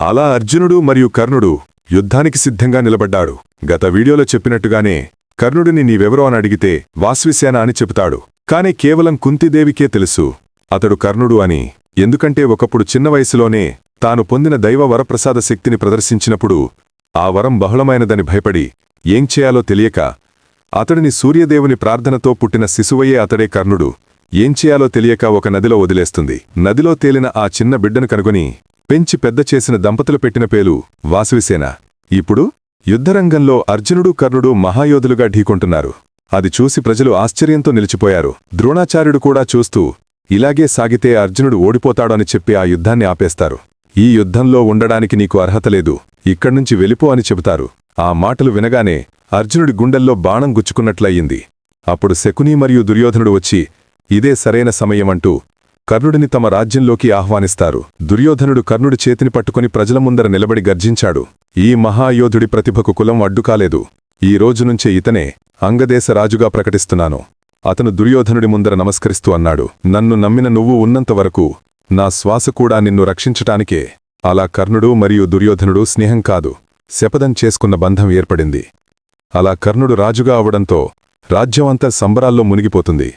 అలా అర్జునుడు మరియు కర్ణుడు యుద్ధానికి సిద్ధంగా నిలబడ్డాడు. గత వీడియోలో చెప్పినట్టుగానే కర్ణుడిని నీవెవరో అని అడిగితే వాస్విసేన అని చెబుతాడు. కాని కేవలం కుంతిదేవికే తెలుసు అతడు కర్ణుడు అని. ఎందుకంటే ఒకప్పుడు చిన్న వయసులోనే తాను పొందిన దైవ వరప్రసాద శక్తిని ప్రదర్శించినప్పుడు ఆ వరం బహుళమైనదని భయపడి ఏం చేయాలో తెలియక అతడిని సూర్యదేవుని ప్రార్థనతో పుట్టిన శిశువయ్యే అతడే కర్ణుడు. ఏం చేయాలో తెలియక ఒక నదిలో వదిలేస్తుంది. నదిలో తేలిన ఆ చిన్న బిడ్డను కనుగొని పెంచి పెద్ద చేసిన దంపతులు పెట్టిన పేలు వాసవిసేన. ఇప్పుడు యుద్ధరంగంలో అర్జునుడు కర్ణుడు మహాయోధులుగా ఢీకొంటున్నారు. అది చూసి ప్రజలు ఆశ్చర్యంతో నిలిచిపోయారు. ద్రోణాచార్యుడు కూడా చూస్తూ ఇలాగే సాగితే అర్జునుడు ఓడిపోతాడని చెప్పి ఆ యుద్ధాన్ని ఆపేస్తారు. ఈ యుద్ధంలో ఉండడానికి నీకు అర్హత లేదు. ఇక్కడ్నుంచి వెళ్ళిపో అని చెబుతారు. ఆ మాటలు వినగానే అర్జునుడి గుండెల్లో బాణం గుచ్చుకున్నట్లయింది. అప్పుడు శకుని మరియు దుర్యోధనుడు వచ్చి ఇదే సరైన సమయమంటూ కర్ణుడిని తమ రాజ్యంలోకి ఆహ్వానిస్తారు. దుర్యోధనుడు కర్ణుడి చేతిని పట్టుకుని ప్రజల ముందర నిలబడి గర్జించాడు. ఈ మహాయోధుడి ప్రతిభకు కులం అడ్డుకాలేదు ఈ రోజునుంచే ఇతనే అంగదేశ రాజుగా ప్రకటిస్తున్నాను. అతను దుర్యోధనుడి ముందర నమస్కరిస్తూ అన్నాడు. నన్ను నమ్మిన నువ్వు ఉన్నంతవరకు నా శ్వాస కూడా నిన్ను రక్షించటానికే. అలా కర్ణుడు మరియు దుర్యోధనుడు స్నేహం కాదు. శపథం చేసుకున్న బంధం ఏర్పడింది. అలా కర్ణుడు రాజుగా అవడంతో రాజ్యమంతా సంబరాల్లో మునిగిపోతుంది.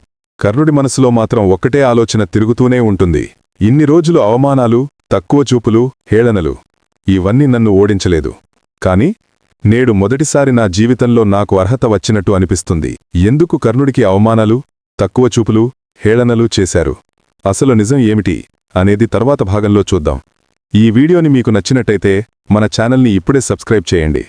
కర్ణుడి మనసులో మాత్రం ఒక్కటే ఆలోచన తిరుగుతూనే ఉంటుంది. ఇన్ని రోజులు అవమానాలు తక్కువ చూపులు హేళనలు. ఇవన్నీ నన్ను ఓడించలేదు. కాని నేడు మొదటిసారి నా జీవితంలో నాకు అర్హత వచ్చినట్టు అనిపిస్తుంది. ఎందుకు కర్ణుడికి అవమానాలు తక్కువ చూపులు హేళనలు చేశారు? అసలు నిజం ఏమిటి? అనేది తర్వాత భాగంలో చూద్దాం. ఈ వీడియోని మీకు నచ్చినట్టయితే మన ఛానల్ని ఇప్పుడే సబ్స్క్రైబ్ చేయండి.